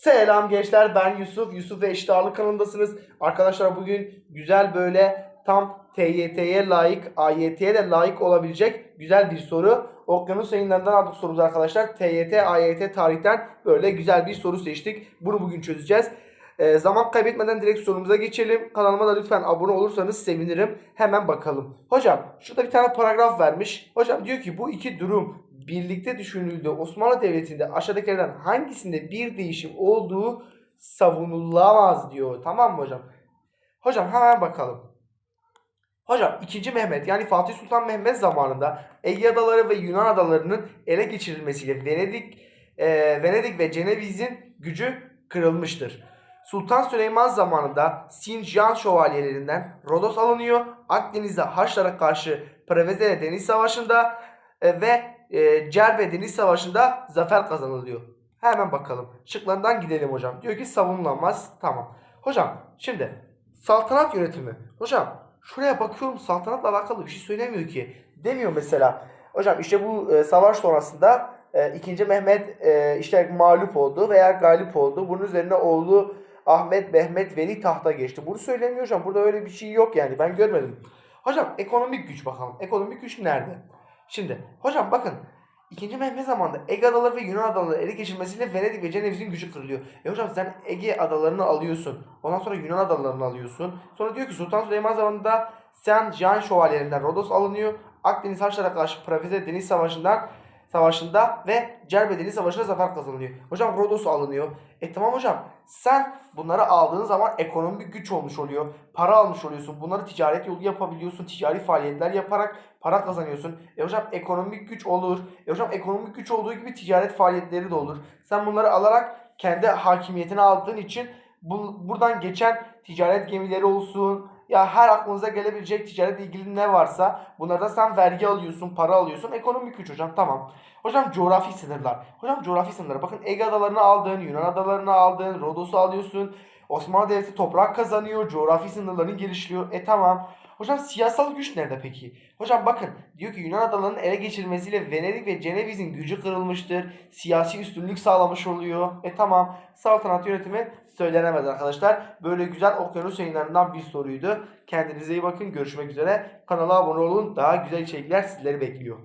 Selam gençler ben Yusuf. Yusuf ve Eşit kanalındasınız. Arkadaşlar bugün güzel böyle tam TYT'ye layık, AYT'ye de layık olabilecek güzel bir soru. Okyanus yayınlarından aldık sorumuzu arkadaşlar. TYT, AYT tarihten böyle güzel bir soru seçtik. Bunu bugün çözeceğiz. Ee, zaman kaybetmeden direkt sorumuza geçelim. Kanalıma da lütfen abone olursanız sevinirim. Hemen bakalım. Hocam şurada bir tane paragraf vermiş. Hocam diyor ki bu iki durum birlikte düşünüldüğü Osmanlı Devleti'nde aşağıdakilerden hangisinde bir değişim olduğu savunulamaz diyor. Tamam mı hocam? Hocam hemen bakalım. Hocam 2. Mehmet yani Fatih Sultan Mehmet zamanında Ege Adaları ve Yunan adalarının ele geçirilmesiyle Venedik e, Venedik ve Ceneviz'in gücü kırılmıştır. Sultan Süleyman zamanında Sincan şövalyelerinden Rodos alınıyor. Akdeniz'de Haçlara karşı Preveze Deniz Savaşı'nda ve e, Cerbe Savaşı'nda zafer kazanılıyor. Hemen bakalım. Şıklarından gidelim hocam. Diyor ki savunulamaz. Tamam. Hocam şimdi saltanat yönetimi. Hocam şuraya bakıyorum saltanatla alakalı bir şey söylemiyor ki. Demiyor mesela. Hocam işte bu e, savaş sonrasında e, 2. Mehmet e, işte mağlup oldu veya galip oldu. Bunun üzerine oğlu Ahmet Mehmet Veli tahta geçti. Bunu söylemiyor hocam. Burada öyle bir şey yok yani. Ben görmedim. Hocam ekonomik güç bakalım. Ekonomik güç nerede? Şimdi hocam bakın 2. Mehmet zamanında Ege adaları ve Yunan adaları ele geçirmesiyle Venedik ve Ceneviz'in gücü kırılıyor. E hocam sen Ege adalarını alıyorsun. Ondan sonra Yunan adalarını alıyorsun. Sonra diyor ki Sultan Süleyman zamanında Saint Jean şövalyelerinden Rodos alınıyor. Akdeniz Haçlara karşı Preveze Deniz Savaşı'ndan Savaşı'nda ve Cerbe Deniz Savaşı'nda zafer kazanılıyor. Hocam Rodos alınıyor. E tamam hocam sen bunları aldığın zaman ekonomik güç olmuş oluyor. Para almış oluyorsun. Bunları ticaret yolu yapabiliyorsun. Ticari faaliyetler yaparak para kazanıyorsun. E hocam ekonomik güç olur. E hocam ekonomik güç olduğu gibi ticaret faaliyetleri de olur. Sen bunları alarak kendi hakimiyetine aldığın için bu, buradan geçen ticaret gemileri olsun, ya her aklınıza gelebilecek ticaretle ilgili ne varsa bunlardan sen vergi alıyorsun, para alıyorsun. Ekonomik güç hocam tamam. Hocam coğrafi sınırlar. Hocam coğrafi sınırlar. Bakın Ege adalarını aldın, Yunan adalarını aldın, Rodos'u alıyorsun. Osmanlı Devleti toprak kazanıyor, coğrafi sınırlarını geliştiriyor. E tamam. Hocam siyasal güç nerede peki? Hocam bakın diyor ki Yunan adalarının ele geçirilmesiyle Venedik ve Ceneviz'in gücü kırılmıştır. Siyasi üstünlük sağlamış oluyor. E tamam saltanat yönetimi söylenemez arkadaşlar. Böyle güzel okyanus yayınlarından bir soruydu. Kendinize iyi bakın. Görüşmek üzere. Kanala abone olun. Daha güzel içerikler sizleri bekliyor.